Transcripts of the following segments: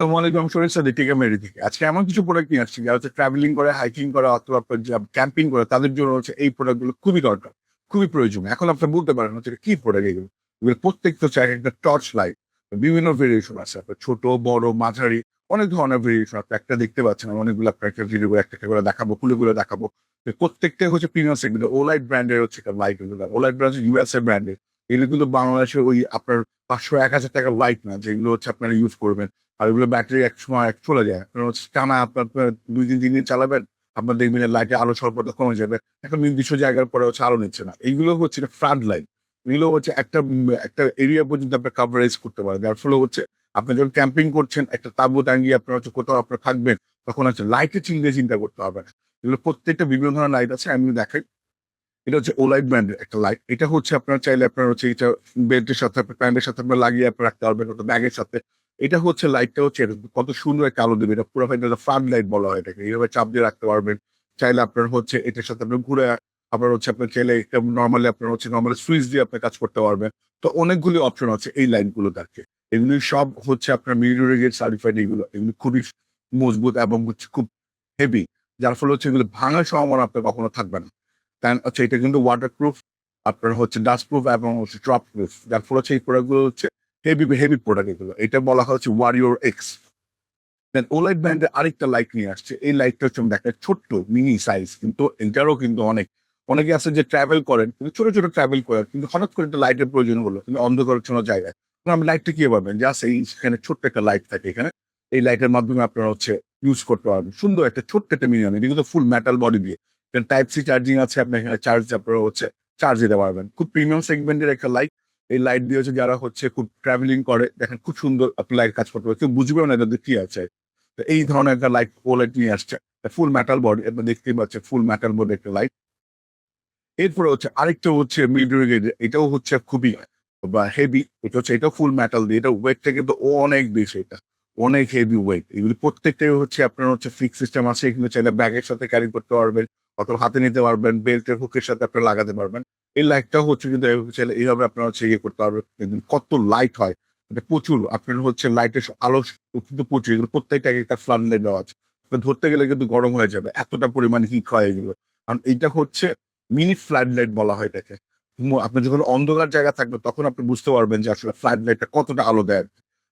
আসসালামাইকুম শরীর সাথে টিকা মেরি থেকে আজকে এমন কিছু প্রোডাক্ট নিয়ে আসছি, যারা ট্রাভেলিং করে হাইকিং করা, অথবা ক্যাম্পিং করে, তাদের জন্য হচ্ছে এই প্রোডাক্টগুলো খুবই দরকার, খুবই প্রয়োজন এখন আপনি বলতে পারেন হচ্ছে কি প্রোডাক্ট এগুলো? এগুলো প্রত্যেকটা হচ্ছে এক একটা টর্চ লাইট বিভিন্ন ভেরিয়েশন আছে। আপনার ছোট, বড়, মাঝারি, অনেক ধরনের ভেরিয়েশন আপনি একটা দেখতে পাচ্ছেন অনেকগুলো আপনার একটা ভিডিও একটা একটা করে দেখাবো খুলেগুলো দেখাবো। প্রত্যেকটা হচ্ছে প্রিমিয়াম সেগমেন্ট ওলাইট ব্র্যান্ডের হচ্ছে লাইট এগুলো ওলাইট ব্র্যান্ড ইউএস এ ব্র্যান্ডের এগুলো কিন্তু বাংলাদেশে ওই আপনার পাঁচশো এক হাজার টাকার লাইট না, যেগুলো হচ্ছে আপনারা ইউজ করবেন। আর ওগুলো ব্যাটারি এক সময় এক চলে যায়। টানা আপনার দুই দিন, তিন দিন চালাবেন, আপনার দেখবেন লাইটে আলো স্বল্পতা কমে যাবে। এখন নির্দিষ্ট জায়গার পরে হচ্ছে আলো নিচ্ছে না। এইগুলো হচ্ছে ফ্রান্ট লাইন এগুলো হচ্ছে একটা একটা এরিয়া পর্যন্ত আপনার কাভারেজ করতে পারেন। যার ফলে হচ্ছে আপনি যখন ক্যাম্পিং করছেন, একটা তাঁবু টাঙ্গিয়ে আপনার হচ্ছে কোথাও আপনার থাকবেন, তখন হচ্ছে লাইটের চিন্তা চিন্তা করতে হবে না। এগুলো প্রত্যেকটা বিভিন্ন ধরনের লাইট আছে, আমি দেখাই। এটা হচ্ছে ওলাইট ব্র্যান্ডের একটা লাইট এটা হচ্ছে আপনার চাইলে আপনার হচ্ছে এটা বেল্টের সাথে, আপনার প্যান্টের সাথে আপনার লাগিয়ে আপনার রাখতে পারবেন ব্যাগের সাথে। এটা হচ্ছে লাইটটা হচ্ছে। কত সুন্দর একটা আলো দেবে, এটা পুরো ফ্লাড লাইট বলা হয় এটাকে, এইভাবে চাপ দিয়ে রাখতে পারবেন। চাইলে আপনার হচ্ছে এটার সাথে আপনার ঘুরে আপনার হচ্ছে আপনার চাইলে নর্মালি আপনার হচ্ছে নর্মালি সুইচ দিয়ে আপনি কাজ করতে পারবেন। তো অনেকগুলি অপশন আছে এই লাইনগুলো দেখে এগুলি সব হচ্ছে আপনার মিরর গেট সার্টিফাইড এগুলো, এগুলি খুবই মজবুত এবং হচ্ছে খুব হেভি যার ফলে হচ্ছে এগুলো ভাঙার সম্ভাবনা আপনার কখনো থাকবে না। তাই হচ্ছে এটা কিন্তু ওয়াটার প্রুফ আপনার হচ্ছে ডাস্ট প্রুফ এবং হচ্ছে ড্রপ প্রুফ যার ফলে হচ্ছে এই প্রোডাক্টগুলো হচ্ছে হেভি হেভি প্রোডাক্ট এগুলো। এটা বলা হচ্ছে ওয়ারিওর এক্স দেন ওলাইট ব্র্যান্ডের আরেকটা লাইট নিয়ে আসছে। এই লাইটটা হচ্ছে দেখা ছোট্ট মিনি সাইজ কিন্তু, এটারও কিন্তু অনেক। অনেকে আছে যে ট্রাভেল করেন, কিন্তু ছোট ছোট ট্রাভেল করেন, কিন্তু হঠাৎ করে একটা লাইটের প্রয়োজন হলো, কিন্তু অন্ধকার কোনো জায়গায়। আপনি লাইটটা কি পাবেন? জাস্ট এই সেখানে ছোট্ট একটা লাইট থাকে এখানে। এই লাইটের মাধ্যমে আপনারা হচ্ছে ইউজ করতে পারবেন। সুন্দর একটা, ছোট্ট একটা মিনিমাম এটা কিন্তু ফুল মেটাল বডি দিয়ে। টাইপ সি চার্জিং আছে আপনি এখানে চার্জ আপনারা হচ্ছে চার্জ দিতে পারবেন। খুব প্রিমিয়াম সেগমেন্টের একটা লাইট এই লাইট দিয়ে হচ্ছে যারা হচ্ছে খুব ট্রাভেলিং করে, দেখেন খুব সুন্দর আপনি লাইট কাজ করতে পারে কেউ বুঝবেও না এটাতে কি আছে। তো এই ধরনের একটা লাইট ওলাইট নিয়ে আসছে। ফুল মেটাল বডি আপনি দেখতেই পাচ্ছেন ফুল মেটাল বডি একটা লাইট এরপরে হচ্ছে আরেকটা হচ্ছে মিডল এটাও হচ্ছে খুবই বা হেভি এটা হচ্ছে এটা ফুল মেটাল দিয়ে, এটা ওয়েটটা কিন্তু অনেক বেশি এটা। অনেক হেভি ওয়েট এগুলি প্রত্যেকটাই হচ্ছে আপনার হচ্ছে ফিক্স সিস্টেম আছে এখানে চাইলে ব্যাগের সাথে ক্যারি করতে পারবেন। অথবা হাতে নিতে পারবেন, বেল্টের হুকের সাথে আপনি লাগাতে পারবেন। এই লাইটটাও হচ্ছে কিন্তু এইভাবে আপনার হচ্ছে ইয়ে করতে পারবেন। কত লাইট হয়। এটা প্রচুর। আপনার হচ্ছে লাইটের আলো কিন্তু প্রচুর। এগুলো প্রত্যেকটা একটা ফ্লান দেওয়া আছে। ধরতে গেলে কিন্তু গরম হয়ে যাবে। এতটা পরিমাণ হিট হয় এগুলো। কারণ এইটা হচ্ছে মিনি ফ্লাড লাইট বলা হয় এটাকে। আপনি যখন অন্ধকার জায়গা থাকবে, তখন আপনি বুঝতে পারবেন যে আসলে ফ্লাড লাইটটা কতটা আলো দেয়।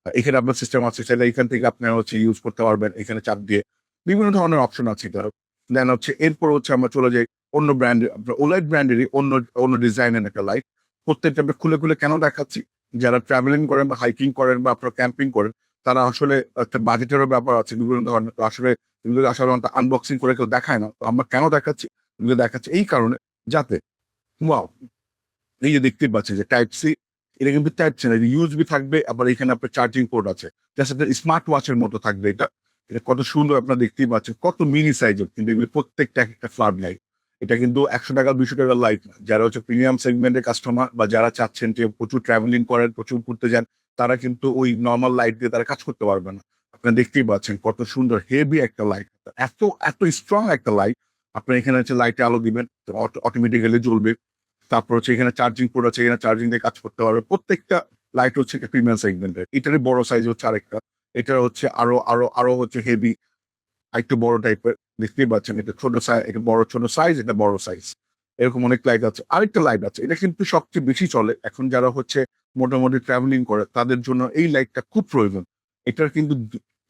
এখানে আপনার সিস্টেম আছে, সেটা এখান থেকে আপনার হচ্ছে ইউজ করতে পারবেন, এখানে চাপ দিয়ে। বিভিন্ন ধরনের অপশন আছে এটা দেন হচ্ছে এরপর হচ্ছে আমরা চলে যাই অন্য ব্র্যান্ড ওলাইট ব্র্যান্ডেরই অন্য অন্য ডিজাইনের একটা লাইট প্রত্যেকটা আমরা খুলে খুলে কেন দেখাচ্ছি? যারা ট্রাভেলিং করেন বা হাইকিং করেন বা আপনারা ক্যাম্পিং করেন, তারা আসলে একটা বাজেটেরও ব্যাপার আছে। বিভিন্ন ধরনের আসলে এগুলো আসলে আনবক্সিং করে কেউ দেখায় না, তো আমরা কেন দেখাচ্ছি? দেখাচ্ছি এই কারণে, যাতে ওয়াও এই যে দেখতে পাচ্ছি যে টাইপ সি এটা কিন্তু টাইপ সি না ইউজবি থাকবে, আবার এখানে আপনার চার্জিং পোর্ট আছে। জাস্ট স্মার্ট ওয়াচের মতো থাকবে এটা। এটা কত সুন্দর আপনারা দেখতেই পাচ্ছেন, কত মিনি সাইজের কিন্তু এগুলো প্রত্যেকটা একটা ফ্লাড লাইট এটা কিন্তু একশো টাকা দুশো টাকার লাইট যারা হচ্ছে প্রিমিয়াম সেগমেন্টের কাস্টমার বা যারা চাচ্ছেন যে প্রচুর ট্রাভেলিং করেন, প্রচুর ঘুরতে যান, তারা কিন্তু ওই নর্মাল লাইট দিয়ে তারা কাজ করতে পারবে না। আপনারা দেখতেই পাচ্ছেন কত সুন্দর হেভি একটা লাইট এত এত স্ট্রং একটা লাইট আপনার এখানে হচ্ছে লাইটে আলো দিবেন অটোমেটিক্যালি জ্বলবে। তারপর হচ্ছে এখানে চার্জিং পোর্ট আছে, এখানে চার্জিং দিয়ে কাজ করতে পারবে। প্রত্যেকটা লাইট হচ্ছে একটা প্রিমিয়াম সেগমেন্টের এটারই বড় সাইজ হচ্ছে আরেকটা। এটা হচ্ছে আরও আরও আরও হচ্ছে হেভি একটু বড় টাইপের দেখতেই পাচ্ছেন, এটা ছোট সাইজ এটা বড়, ছোট সাইজ এটা বড় সাইজ এরকম অনেক লাইট আছে। আরেকটা লাইট আছে, এটা কিন্তু সবচেয়ে বেশি চলে। এখন যারা হচ্ছে মোটামুটি ট্রাভেলিং করে, তাদের জন্য এই লাইটটা খুব প্রয়োজন। এটার কিন্তু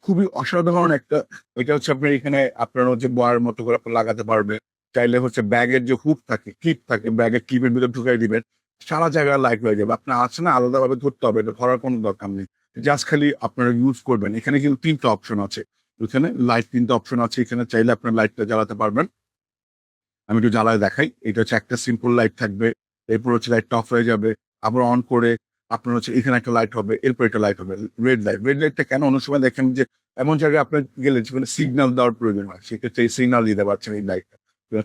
খুবই অসাধারণ একটা, এটা হচ্ছে আপনার এখানে আপনার হচ্ছে বয়ার মতো করে আপনি লাগাতে পারবে চাইলে হচ্ছে ব্যাগের যে হুক থাকে ক্লিপ থাকে, ব্যাগের ক্লিপের ভিতরে ঢুকাই দিবেন। সারা জায়গায় লাইট হয়ে যাবে। আপনার আছে না, আলাদাভাবে ধরতে হবে, এটা ধরার কোনো দরকার নেই। জাস্ট খালি আপনারা ইউজ করবেন। এখানে কিন্তু তিনটা অপশন আছে। এখানে লাইট তিনটা অপশন আছে, এখানে চাইলে আপনার লাইটটা জ্বালাতে পারবেন। আমি একটু জ্বালায় দেখাই। এটা হচ্ছে একটা সিম্পল লাইট থাকবে। এরপর হচ্ছে লাইটটা অফ হয়ে যাবে। আবার অন করে আপনার হচ্ছে এখানে একটা লাইট হবে, এরপর একটা লাইট হবে। রেড লাইট রেড লাইটটা কেন? অনেক সময় দেখেন যে এমন জায়গায় আপনার গেলে যেখানে সিগন্যাল দেওয়ার প্রয়োজন হয়। সেক্ষেত্রে এই সিগন্যাল দিতে পারছেন এই লাইটটা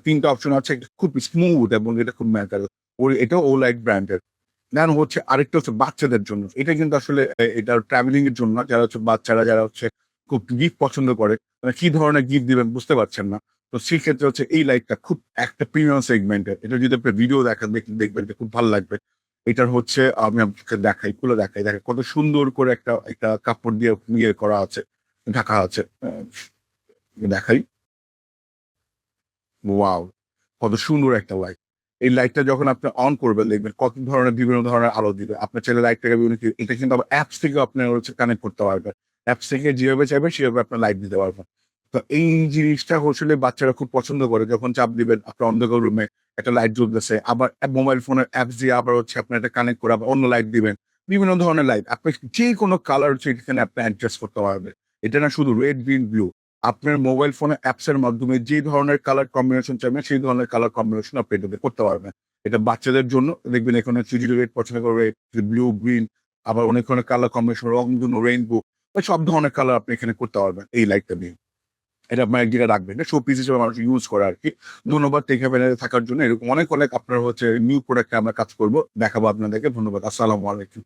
তিনটা অপশন আছে। খুব স্মুথ এবং এটা খুব ম্যাটার ওই এটা ও লাইট ব্র্যান্ডের দেন হচ্ছে আরেকটা হচ্ছে বাচ্চাদের জন্য। এটা কিন্তু আসলে এটা ট্রাভেলিং এর জন্য যারা হচ্ছে বাচ্চারা, যারা হচ্ছে খুব গিফট পছন্দ করে মানে কি ধরনের গিফট দিবেন বুঝতে পারছেন না। তো সেক্ষেত্রে হচ্ছে এই লাইটটা খুব একটা প্রিমিয়াম সেগমেন্টের এটা যদি আপনি ভিডিও দেখেন দেখ- দেখবেন খুব ভালো লাগবে। এটার হচ্ছে আমি আপনাকে দেখাই, খুলে দেখাই। দেখেন কত সুন্দর করে একটা একটা কাপড় দিয়ে ইয়ে করা আছে, ঢাকা আছে। দেখাই। ওয়াও কত সুন্দর একটা লাইট এই লাইটটা যখন আপনি অন করবেন, দেখবেন কত ধরনের, বিভিন্ন ধরনের আলো দিবে। আপনার ছেলে লাইটটাকে বিভিন্ন এটা কিন্তু আবার অ্যাপস থেকে আপনার হচ্ছে কানেক্ট করতে পারবেন অ্যাপস থেকে যেভাবে চাইবেন সেভাবে আপনার লাইট দিতে পারবেন তো এই জিনিসটা আসলে বাচ্চারা খুব পছন্দ করে। যখন চাপ দিবেন, আপনার অন্ধকার রুমে একটা লাইট জ্বলতেছে, আবার মোবাইল ফোনের অ্যাপস দিয়ে আবার হচ্ছে আপনার এটা কানেক্ট করে আবার অন্য লাইট দিবেন। বিভিন্ন ধরনের লাইট আপনি যে কোনো কালার হচ্ছে এখানে আপনি অ্যাডজাস্ট করতে পারবেন। এটা না শুধু রেড গ্রিন ব্লু আপনার মোবাইল ফোনে অ্যাপস এর মাধ্যমে যে ধরনের কালার কম্বিনেশন চাইবেন, সেই ধরনের কালার কম্বিনেশন আপনি এটাতে করতে পারবেন। এটা বাচ্চাদের জন্য, দেখবেন এখানে চুজির রেড পছন্দ করবে ব্লু গ্রিন আবার অনেক ধরনের কালার কম্বিনেশন রংধনু রেইনবো বা সব ধরনের কালার আপনি এখানে করতে পারবেন, এই লাইটটা নিয়ে এটা আপনার এক জায়গায় রাখবেন শো পিস হিসেবে মানুষ ইউজ করে আর কি। ধন্যবাদ টেকে প্যানেলে থাকার জন্য, এরকম অনেক অনেক আপনার হচ্ছে নিউ প্রোডাক্টে আমরা কাজ করব, দেখাবো আপনাদেরকে, ধন্যবাদ, আসসালামু আলাইকুম।